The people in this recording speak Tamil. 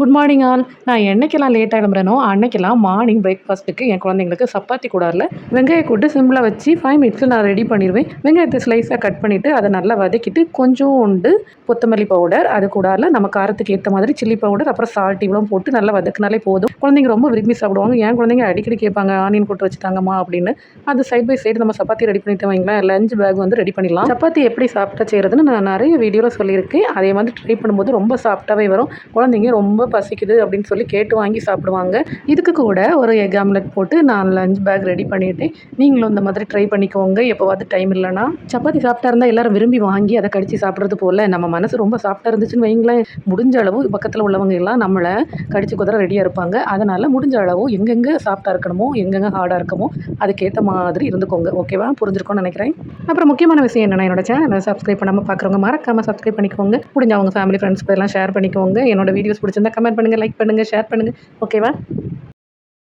குட் மார்னிங் ஆல் நான் என்னைக்கெல்லாம் லேட்டாக கிளம்புறேனோ அன்னைக்கெல்லாம் மார்னிங் பிரேக்ஃபாஸ்ட்டுக்கு என் குழந்தைங்களுக்கு சப்பாத்தி கூடாரில் வெங்காயம் கூட்டு சிம்பிளாக வச்சு ஃபைவ் மினிட்ஸில் நான் ரெடி பண்ணிடுவேன் வெங்காயத்தை ஸ்லைஸாக கட் பண்ணிவிட்டு அதை நல்லா வதக்கிட்டு கொஞ்சோண்டு கொத்தமல்லி பவுடர் அது கூடாரில் நம்ம காரத்துக்கு ஏற்ற மாதிரி சில்லி பவுடர் அப்புறம் சால்ட் இவ்வளோ போட்டு நல்லா வதக்குனாலே போதும். குழந்தைங்க ரொம்ப விரும்பி சாப்பிடுவாங்க. என் குழந்தைங்க அடிக்கடி கேட்பாங்க ஆனியன் போட்டு வச்சுட்டாங்கம்மா அப்படின்னு. அது சைட் பை சைடு நம்ம சப்பாத்தி ரெடி பண்ணிட்டு வைங்களேன். லஞ்ச் பேக் வந்து ரெடி பண்ணிடலாம். சப்பாத்தி எப்படி சாப்பிட்டா செய்கிறதுன்னு நான் நிறைய வீடியோவில் சொல்லியிருக்கேன். அதே மாதிரி ட்ரை பண்ணும்போது ரொம்ப சாஃப்ட்டாகவே வரும். குழந்தைங்க ரொம்ப பசிக்குது அப்படின்னு சொல்லி கேட்டு வாங்கி சாப்பிடுவாங்க. இதுக்கு கூட ஒரு எக் ஆம்லெட் போட்டு நான் லஞ்ச் பேக் ரெடி பண்ணிட்டேன். நீங்களும் இந்த மாதிரி ட்ரை பண்ணிக்கோங்க. எப்போவாது டைம் இல்லைன்னா. சப்பாத்தி சாப்பிட்டா இருந்தால் எல்லாரும் விரும்பி வாங்கி அதை கடிச்சு சாப்பிட்றது போல் நம்ம மனசு ரொம்ப சாப்பிட்டா இருந்துச்சுன்னு வைங்களேன். முடிஞ்ச அளவு பக்கத்தில் உள்ளவங்க எல்லாம் நம்மளை கடிச்சு குதிர ரெடியாக இருப்பாங்க. அதனால் முடிஞ்ச அளவு எங்கெங்கே சாஃப்டாக இருக்கணுமோ எங்கெங்கே ஹார்டாக இருக்கமோ அதுக்கேற்ற மாதிரி இருந்துக்கோங்க. ஓகேவா புரிஞ்சிருக்கோன்னு நினைக்கிறேன். அப்புறம் முக்கியமான விஷயம் என்னென்னா என்னோட சேனலை சப்ஸ்கிரைப் பண்ணாமல் பார்க்குறவங்க மறக்காமல் சப்ஸ்கிரைப் பண்ணிக்கோங்க. முடிஞ்ச அவங்க ஃபேமிலி ஃப்ரெண்ட்ஸ் எல்லாம் ஷேர் பண்ணிக்கோங்க. என்னோட வீடியோஸ் பிடிச்சிருந்தா கமெண்ட் பண்ணுங்கள் லைக் பண்ணுங்கள் ஷேர் பண்ணுங்கள் ஓகேவா